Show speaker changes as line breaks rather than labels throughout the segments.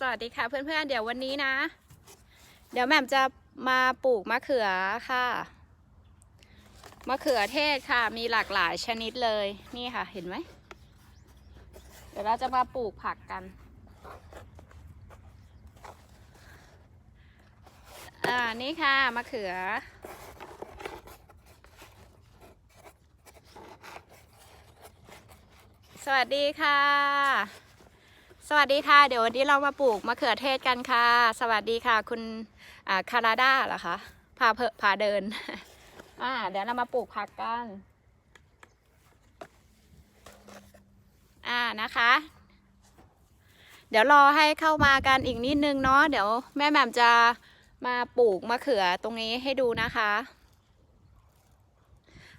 สวัสดีค่ะเพื่อนๆ เดี๋ยววันนี้นะ เดี๋ยวแหม่มจะมาปลูกมะเขือค่ะ มะเขือเทศค่ะ มีหลากหลายชนิดเลย นี่ค่ะ เห็นไหม เดี๋ยวเราจะมาปลูกผักกัน อ่า นี่ค่ะมะเขือ สวัสดีค่ะ สวัสดีค่ะ เดี๋ยววันนี้เรามาปลูกมะเขือเทศกันค่ะ สวัสดีค่ะ คุณคาราดาเหรอคะพาเพอพาเดินอ่าเดี๋ยวเรามาปลูกผักกันอ่านะคะ เดี๋ยวรอให้เข้ามากันอีกนิดนึงเนาะเดี๋ยวแม่แหม่มจะมาปลูกมะเขือตรงนี้ให้ดูนะคะ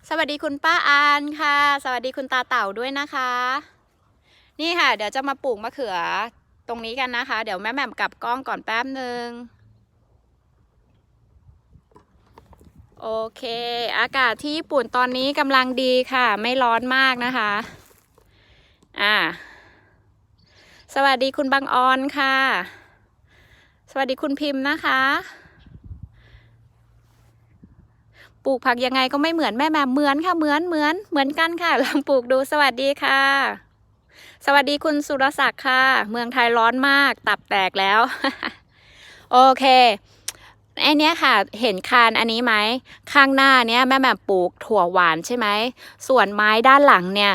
สวัสดีคุณป้าอานค่ะ สวัสดีคุณตาเต่าด้วยนะคะ นี่ค่ะ เดี๋ยวจะมาปลูกมะเขือตรงนี้กันนะคะ เดี๋ยวแม่แหม่มกลับกล้องก่อนแป๊บหนึ่งโอเค อากาศที่ญี่ปุ่นตอนนี้กำลังดีค่ะ ไม่ร้อนมากนะคะ อ่า สวัสดีคุณบางออนค่ะ สวัสดีคุณพิมพ์นะคะ ปลูกผักยังไงก็ไม่เหมือนแม่แหม่มเหมือนค่ะ เหมือนเหมือนเหมือนกันค่ะ ลองปลูกดูสวัสดีค่ะ สวัสดีคุณสุรศักดิ์ค่ะ เมืองไทยร้อนมาก ตับแตกแล้ว โอเคไอเนี้ยค่ะ เห็นคานอันนี้ไหม ข้างหน้าเนี้ยแม่แหม่มปลูกถั่วหวานใช่ไหม ส่วนไม้ด้านหลังเนี่ย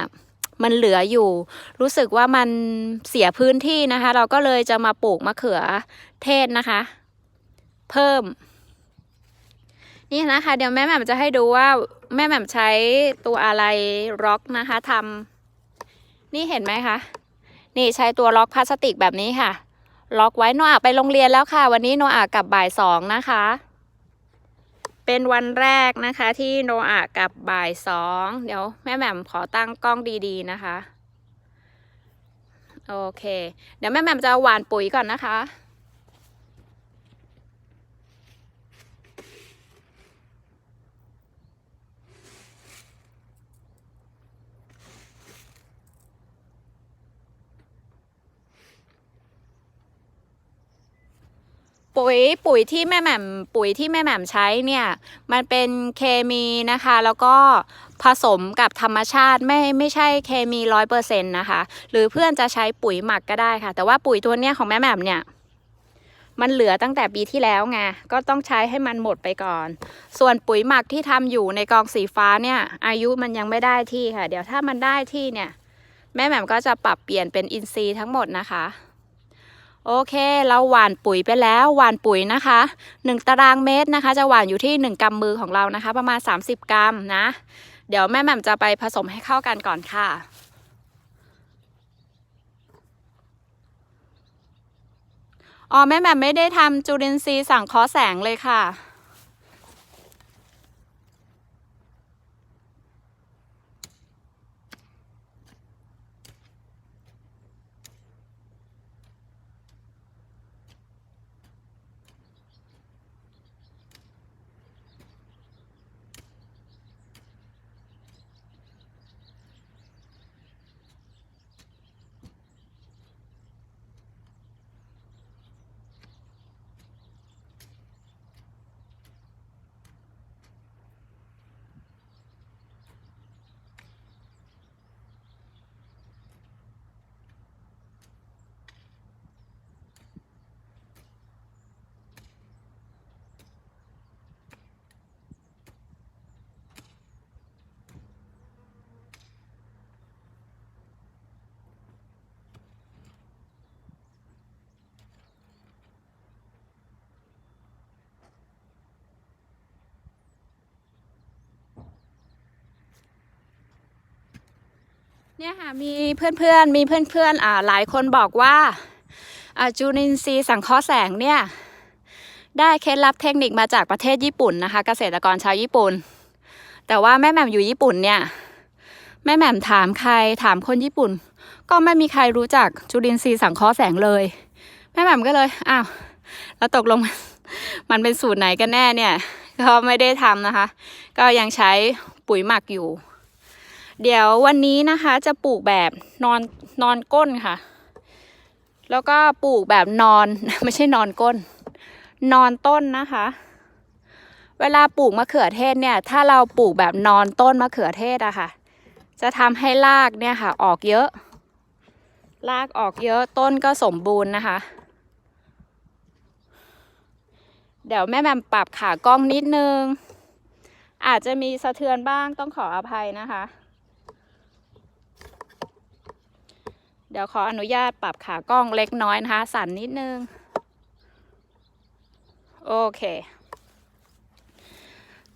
มันเหลืออยู่ รู้สึกว่ามันเสียพื้นที่นะคะ เราก็เลยจะมาปลูกมะเขือเทศนะคะ เพิ่ม นี่นะคะ เดี๋ยวแม่แหม่มจะให้ดูว่าแม่แหม่มใช้ตัวอะไรร็อกนะคะทำ นี่เห็นไหมคะ นี่ใช้ตัวล็อกพลาสติกแบบนี้ค่ะ ล็อกไว้โนอาไปโรงเรียนแล้วค่ะ วันนี้โนอากลับบ่ายสองนะคะ เป็นวันแรกนะคะที่โนอากลับบ่ายสองเดี๋ยวแม่แหม่มขอตั้งกล้องดีๆนะคะ โอเค เดี๋ยวแม่แหม่มจะหว่านปุ๋ยก่อนนะคะ ปุ๋ยปุ๋ยที่แม่แหม่มปุ๋ยที่แม่แหม่มใช้เนี่ยมันเป็นเคมีนะคะ แล้วก็ผสมกับธรรมชาติไม่ไม่ใช่เคมีร้อยเปอร์เซ็นต์นะคะ หรือเพื่อนจะใช้ปุ๋ยหมักก็ได้ค่ะ แต่ว่าปุ๋ยตัวเนี้ยของแม่แหม่มเนี่ยมันเหลือตั้งแต่ปีที่แล้วไงก็ต้องใช้ให้มันหมดไปก่อน ส่วนปุ๋ยหมักที่ทำอยู่ในกองสีฟ้าเนี่ย อายุมันยังไม่ได้ที่ค่ะ เดี๋ยวถ้ามันได้ที่เนี่ย แม่แหม่มก็จะปรับเปลี่ยนเป็นอินทรีย์ทั้งหมดนะคะ โอเค เราหว่านปุ๋ยไปแล้วหว่านปุ๋ยนะคะ 1 ตารางเมตรนะคะ จะหว่านอยู่ที่ 1กำมือของเรานะคะ ประมาณ 30 กรัมนะ เดี๋ยวแม่แหม่มจะไปผสมให้เข้ากันก่อนค่ะอ๋อแม่แหม่มไม่ได้ทำจุลินทรีย์สังเคราะห์แสงเลยค่ะ เนี่ยค่ะมีเพื่อนๆมีเพื่อนๆอ่าหลายคนบอกว่าอ่าจุลินทรีย์สังเคราะห์แสงเนี่ยได้เคล็ดลับเทคนิคมาจากประเทศญี่ปุ่นนะคะ เกษตรกรชาวญี่ปุ่น แต่ว่าแม่แหม่มอยู่ญี่ปุ่นเนี่ยแม่แหม่มถามใครถามคนญี่ปุ่น ก็ไม่มีใครรู้จักจุลินทรีย์สังเคราะห์แสงเลย แม่แหม่มก็เลยอ้าวแล้วตกลงมันเป็นสูตรไหนกันแน่เนี่ยก็ไม่ได้ทำนะคะ ก็ยังใช้ปุ๋ยหมักอยู่ เดี๋ยววันนี้นะคะจะปลูกแบบนอนนอนก้นค่ะ แล้วก็ปลูกแบบนอนไม่ใช่นอนก้น นอนต้นนะคะ เวลาปลูกมะเขือเทศเนี่ย ถ้าเราปลูกแบบนอนต้นมะเขือเทศอะค่ะ จะทำให้รากเนี่ยค่ะ ออกเยอะ รากออกเยอะต้นก็สมบูรณ์นะคะ เดี๋ยวแม่แมมปรับขากล้องนิดนึงอาจจะมีสะเทือนบ้างต้องขออภัยนะคะ เดี๋ยวขออนุญาตปรับขากล้องเล็กน้อยนะคะ สั่นนิดนึง โอเค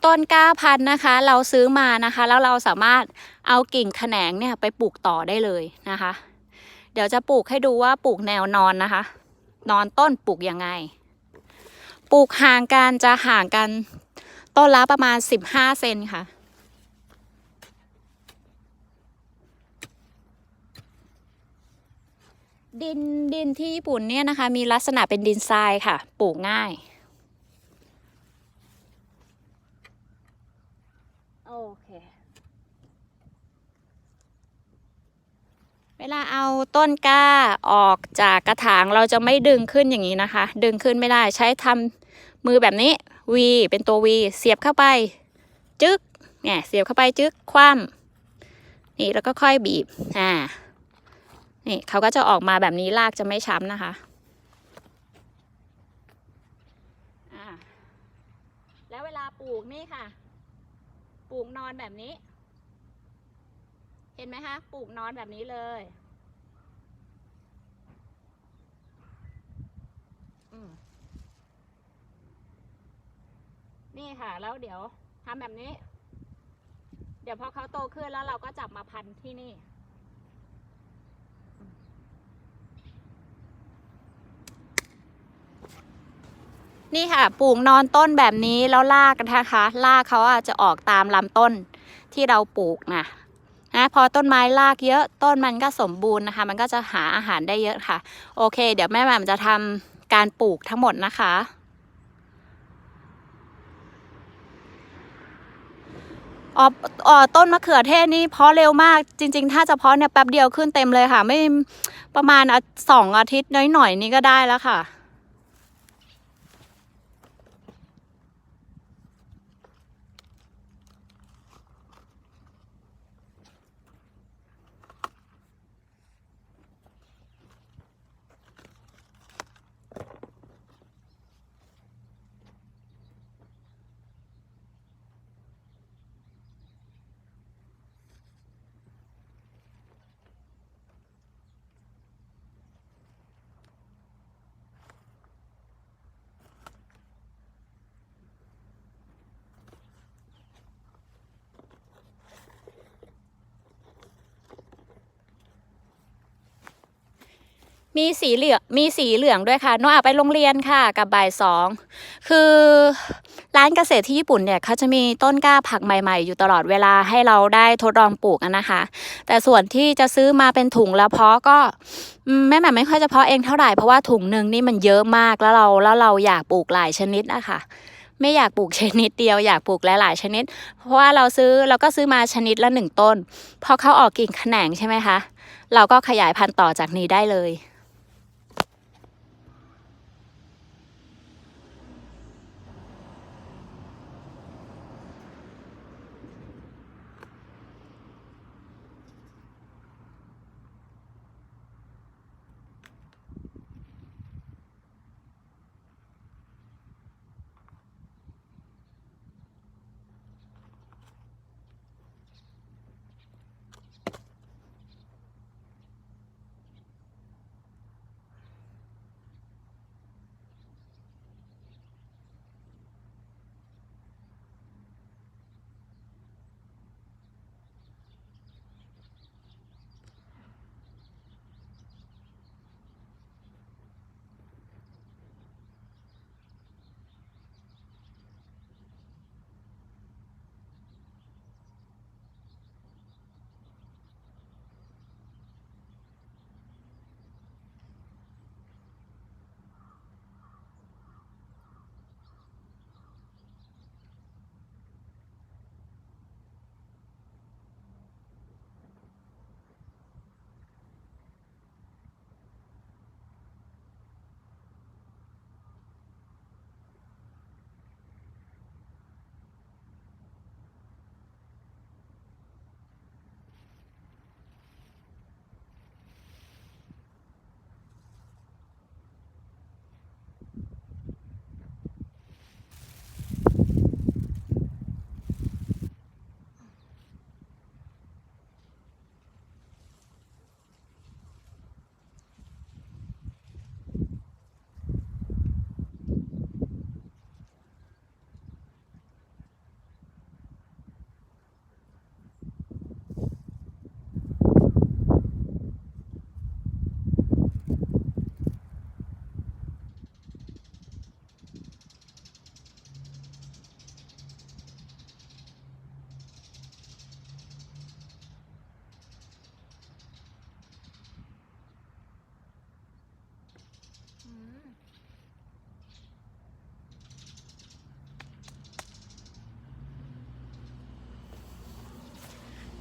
ต้นกล้าพันธุ์นะคะ เราซื้อมานะคะ แล้วเราสามารถเอากิ่งแขนงเนี่ยไปปลูกต่อได้เลยนะคะ เดี๋ยวจะปลูกให้ดูว่าปลูกแนวนอนนะคะ นอนต้นปลูกยังไง ปลูกห่างกันจะห่างกันต้นละประมาณ 15 เซนค่ะ ดินดินที่ญี่ปุ่นเนี่ยนะคะ มีลักษณะเป็นดินทรายค่ะ ปลูกง่าย โอเค เวลาเอาต้นกล้าออกจากกระถางเราจะไม่ดึงขึ้นอย่างนี้นะคะ ดึงขึ้นไม่ได้ใช้ทำมือแบบนี้ V เป็นตัว V เสียบเข้าไป จึ๊กเนี่ยเสียบเข้าไปจึ๊กคว่ำนี่แล้วก็ค่อยบีบอ่า นี่เขาก็จะออกมาแบบนี้รากจะไม่ช้ำนะคะ แล้วเวลาปลูกนี่ค่ะ ปลูกนอนแบบนี้ เห็นไหมคะ ปลูกนอนแบบนี้เลยนี่ค่ะ แล้วเดี๋ยวทำแบบนี้ เดี๋ยวพอเขาโตขึ้นแล้วเราก็จับมาพันที่นี่ นี่ค่ะปลูกนอนต้นแบบนี้แล้วรากนะคะรากเขาอาจจะออกตามลำต้นที่เราปลูกนะนะพอต้นไม้รากเยอะต้นมันก็สมบูรณ์นะคะ มันก็จะหาอาหารได้เยอะค่ะ โอเค เดี๋ยวแม่แหม่มจะทำการปลูกทั้งหมดนะคะอ๋อต้นมะเขือเทศนี่เพาะเร็วมากจริง ๆ ถ้าจะเพาะเนี่ยแป๊บเดียวขึ้นเต็มเลยค่ะ ไม่ประมาณอะสองอาทิตย์น้อยๆนี่ก็ได้แล้วค่ะ มีสีเหลืองมีสีเหลืองด้วยค่ะน้องอาไปโรงเรียนค่ะกับบ่ายสองคือร้านเกษตรที่ญี่ปุ่นเนี่ยเขาจะมีต้นกล้าผักใหม่ๆ อยู่ตลอดเวลาให้เราได้ทดลองปลูกนะคะ แต่ส่วนที่จะซื้อมาเป็นถุงแล้วเพาะก็แม่แหม่ไม่ค่อยจะเพาะเองเท่าไหร่เพราะว่าถุงหนึ่งนี่มันเยอะมากแล้วเราแล้วเราอยากปลูกหลายชนิดอะคะไม่อยากปลูกชนิดเดียวอยากปลูกหลายๆชนิด เพราะว่าเราซื้อเราก็ซื้อมาชนิดละหนึ่งต้นพอเขาออกกิ่งแขนงใช่ไหมคะ เราก็ขยายพันธุ์ต่อจากนี้ได้เลย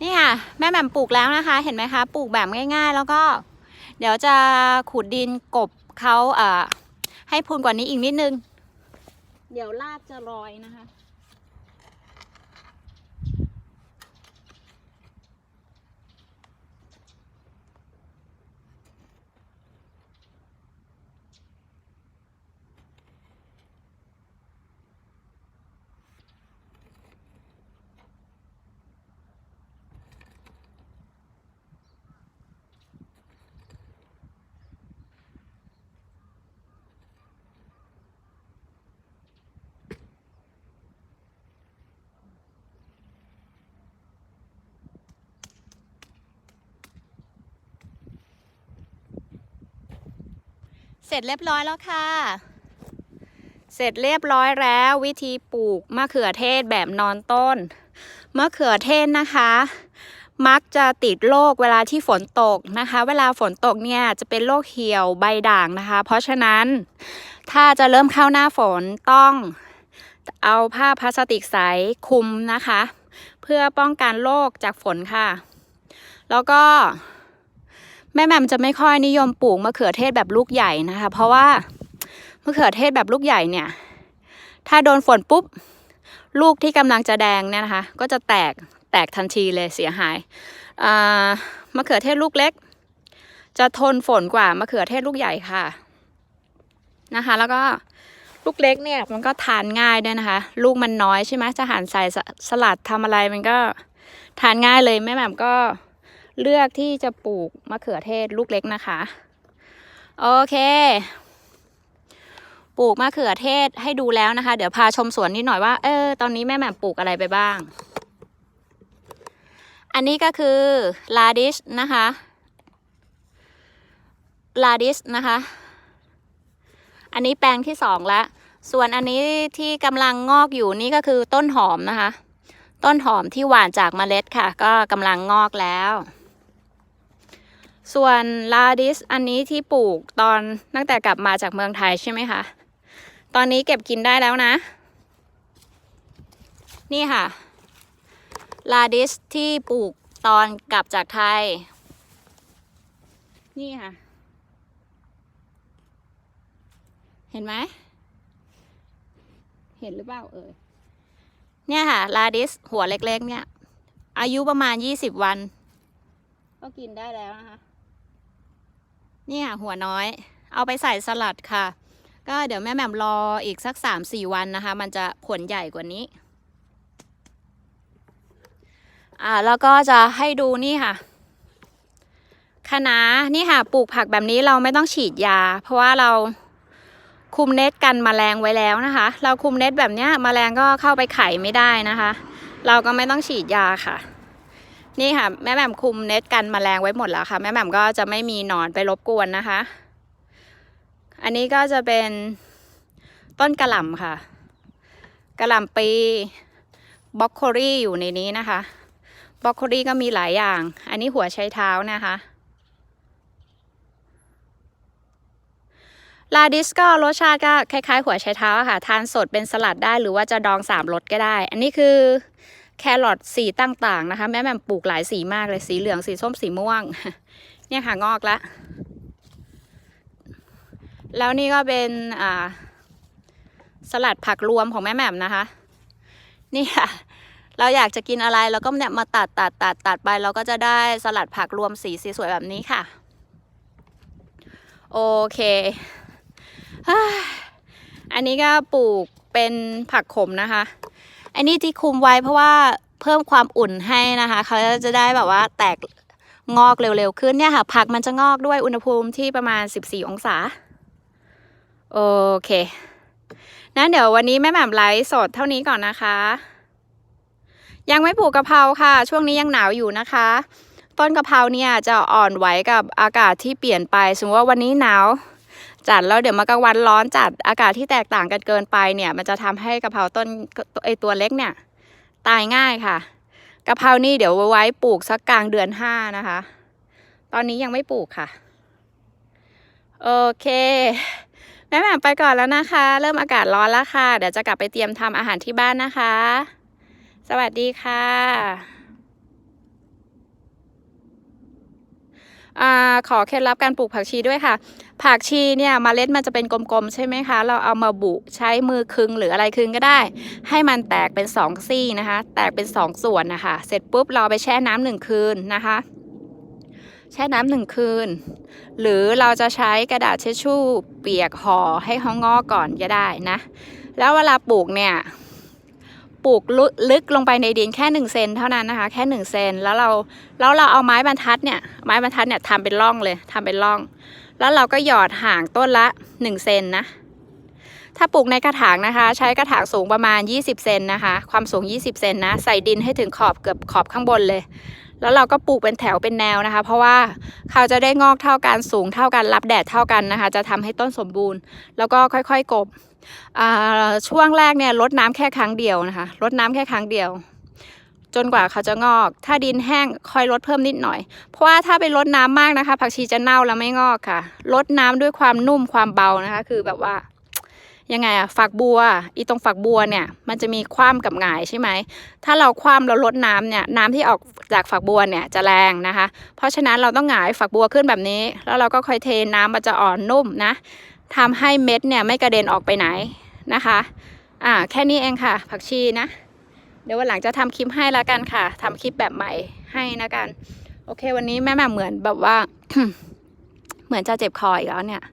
นี่ค่ะ แม่แหม่มปลูกแล้วนะคะ เห็นไหมคะ ปลูกแบบง่าย ๆ แล้วก็ เดี๋ยวจะขุดดินกบเขาเอ่อให้พูนกว่านี้อีกนิดนึง เดี๋ยวรากจะลอยนะคะ ร็จเรียบร้อยแล้วค่ะ เสร็จเรียบร้อยแล้ววิธีปลูกมะเขือเทศแบบนอนต้น มะเขือเทศนะคะ มักจะติดโรคเวลาที่ฝนตกนะคะ เวลาฝนตกเนี่ยจะเป็นโรคเหี่ยวใบด่างนะคะ เพราะฉะนั้นถ้าจะเริ่มเข้าหน้าฝนต้องเอาผ้าพลาสติกใสคลุมนะคะ เพื่อป้องกันโรคจากฝนค่ะ แล้วก็ แม่แม่มจะไม่ค่อยนิยมปลูกมะเขือเทศแบบลูกใหญ่นะคะ เพราะว่ามะเขือเทศแบบลูกใหญ่เนี่ย ถ้าโดนฝนปุ๊บ ลูกที่กำลังจะแดงเนี่ยนะคะ ก็จะแตกแตกทันทีเลยเสียหายมะเขือเทศลูกเล็ก จะทนฝนกว่ามะเขือเทศลูกใหญ่ค่ะนะคะ แล้วก็ลูกเล็กเนี่ยมันก็ทานง่ายด้วยนะคะ ลูกมันน้อยใช่ไหมจะหั่นใส่สลัดทำอะไรมันก็ทานง่ายเลยแม่แหม่มก็ เลือกที่จะปลูกมะเขือเทศลูกเล็กนะคะ โอเค ปลูกมะเขือเทศให้ดูแล้วนะคะ เดี๋ยวพาชมสวนนิดหน่อยว่า เออ ตอนนี้แม่แหม่มปลูกอะไรไปบ้าง อันนี้ก็คือลาดิชนะคะลาดิชนะคะ อันนี้แปลงที่สองล้วส่วนอันนี้ที่กำลังงอกอยู่นี่ก็คือต้นหอมนะคะ ต้นหอมที่หวานจากเมล็ดค่ะ ก็กำลังงอกแล้ว ส่วนลาดิสอันนี้ที่ปลูกตอนตั้งแต่กลับมาจากเมืองไทยใช่ไหมคะ ตอนนี้เก็บกินได้แล้วนะ นี่ค่ะ ลาดิสที่ปลูกตอนกลับจากไทย นี่ค่ะ เห็นไหม เห็นหรือเปล่าเอ่ย เนี่ยค่ะ ลาดิสหัวเล็กๆ เนี่ย อายุประมาณยี่สิบวัน ก็กินได้แล้วนะคะ เนี่ยหัวน้อย เอาไปใส่สลัดค่ะ ก็เดี๋ยวแม่แหม่มรออีกสักสามสี่วันนะคะ มันจะผลใหญ่กว่านี้ อ่าแล้วก็จะให้ดูนี่ค่ะคะน้านี่ค่ะปลูกผักแบบนี้เราไม่ต้องฉีดยา เพราะว่าเราคุมเน็ตกันแมลงไว้แล้วนะคะ เราคุมเน็ตแบบเนี้ยแมลงก็เข้าไปไข่ไม่ได้นะคะ เราก็ไม่ต้องฉีดยาค่ะ นี่ค่ะ แม่แหม่มคุมเน็ตกันแมลงไว้หมดแล้วค่ะ แม่แหม่มก็จะไม่มีหนอนไปรบกวนนะคะ อันนี้ก็จะเป็นต้นกระหล่ำค่ะกระหล่ำปีบล็อกโคลี่อยู่ในนี้นะคะบล็อกโคลี่ก็มีหลายอย่าง อันนี้หัวไชเท้านะคะลาดิสก็รสชาติก็คล้ายๆ หัวไชเท้าค่ะ ทานสดเป็นสลัดได้หรือว่าจะดองสามรสก็ได้ อันนี้คือ แครอทสีต่างๆนะคะ แม่แม่ปลูกหลายสีมากเลยสีเหลืองสีส้มสีม่วง เนี่ยค่ะงอกละแล้วนี่ก็เป็นอ่าสลัดผักรวมของแม่แม่นะคะ นี่ค่ะ เราอยากจะกินอะไรเราก็เนี่ยมาตัดตัดตัดตัดไป เราก็จะได้สลัดผักรวมสีสีสวยแบบนี้ค่ะ โอเค อันนี้ก็ปลูกเป็นผักขมนะคะ อันนี้ที่คุมไว้เพราะว่าเพิ่มความอุ่นให้นะคะ เขาจะได้แบบว่าแตกงอกเร็วๆขึ้นเนี่ยค่ะผักมันจะงอกด้วยอุณหภูมิที่ประมาณ 14 องศา โอเค นั้นเดี๋ยววันนี้แม่แหม่มไลฟ์สดเท่านี้ก่อนนะคะ ยังไม่ปลูกกะเพราค่ะ ช่วงนี้ยังหนาวอยู่นะคะ ต้นกะเพราเนี่ยจะอ่อนไหวกับอากาศที่เปลี่ยนไป สมมติว่าวันนี้หนาว จัดแล้วเดี๋ยวมากลางวันร้อนจัดอากาศที่แตกต่างกันเกินไปเนี่ย มันจะทำให้กะเพราต้นไอตัวเล็กเนี่ย ตายง่ายค่ะกะเพรานี่เดี๋ยวไว้ปลูกสักกลางเดือนห้านะคะ ตอนนี้ยังไม่ปลูกค่ะ โอเค แม่แหม่มไปก่อนแล้วนะคะ เริ่มอากาศร้อนแล้วค่ะ เดี๋ยวจะกลับไปเตรียมทำอาหารที่บ้านนะคะ สวัสดีค่ะ อขอเคล็ดลับการปลูกผักชีด้วยค่ะ ผักชีเนี่ยมเมล็ดมันจะเป็นกลมๆ ใช่ไหมคะ เราเอามาบุใช้มือคึงหรืออะไรคึงก็ได้ ให้มันแตกเป็นสองซี่นะคะ แตกเป็นสองส่วนนะคะ เสร็จปุ๊บเราไปแช่น้ำหนึ่งคืนนะคะ แช่น้ำหนึ่งคืน หรือเราจะใช้กระดาษเช็ดชู่ เปียกห่อให้เขางอกก่อนก็ได้นะ แล้วเวลาปลูกเนี่ย ปลูกลึลึกลงไปในดินแค่หนึ่งเซนเท่านั้นนะคะแค่หนึ่งเซนแล้วเราแล้วเราเอาไม้บรรทัดเนี่ยไม้บรรทัดเนี่ยทำเป็นร่องเลยทำเป็นร่อง แล้วเราก็หยอดห่างต้นละหนึ่งเซนนะถ้าปลูกในกระถางนะคะ ใช้กระถางสูงประมาณ 20 เซนนะคะ ความสูง 20 เซนนะ ใส่ดินให้ถึงขอบเกือบขอบข้างบนเลย แล้วเราก็ปลูกเป็นแถวเป็นแนวนะคะ เพราะว่าเขาจะได้งอกเท่ากันสูงเท่ากันรับแดดเท่ากันนะคะ จะทำให้ต้นสมบูรณ์ แล้วก็ค่อยๆกบช่วงแรกเนี่ยลดน้ำแค่ครั้งเดียวนะคะลดน้ำแค่ครั้งเดียว จนกว่าเขาจะงอก ถ้าดินแห้งค่อยลดเพิ่มนิดหน่อย เพราะว่าถ้าไปลดน้ำมากนะคะ ผักชีจะเน่าแล้วไม่งอกค่ะลดน้ำด้วยความนุ่มความเบานะคะ คือแบบว่า ยังไงอะฝักบัว อีตรงฝักบัวเนี่ย มันจะมีคว่ำกับหงายใช่ไหม ถ้าเราคว่ำเราลดน้ำเนี่ย น้ำที่ออกจากฝักบัวเนี่ยจะแรงนะคะ เพราะฉะนั้นเราต้องหงายฝักบัวขึ้นแบบนี้ แล้วเราก็ค่อยเทน้ำมันจะอ่อนนุ่มนะทำให้เม็ดเนี่ยไม่กระเด็นออกไปไหนนะคะ อ่า แค่นี้เองค่ะ ผักชีนะ เดี๋ยววันหลังจะทำคลิปให้แล้วกันค่ะทำคลิปแบบใหม่ให้นะกัน โอเค วันนี้แม่แม่เหมือนแบบว่า เหมือนจะเจ็บคออีกแล้วเนี่ย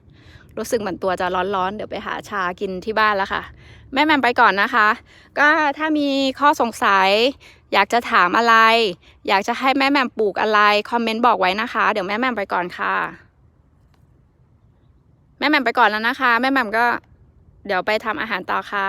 รู้สึกเหมือนตัวจะร้อนๆ เดี๋ยวไปหาชากินที่บ้านแล้วค่ะ แม่แมมไปก่อนนะคะ ก็ถ้ามีข้อสงสัย อยากจะถามอะไร อยากจะให้แม่แมมปลูกอะไร คอมเมนต์บอกไว้นะคะ เดี๋ยวแม่แมมไปก่อนค่ะ แม่แมมไปก่อนแล้วนะคะ แม่แมมก็เดี๋ยวไปทำอาหารต่อค่ะ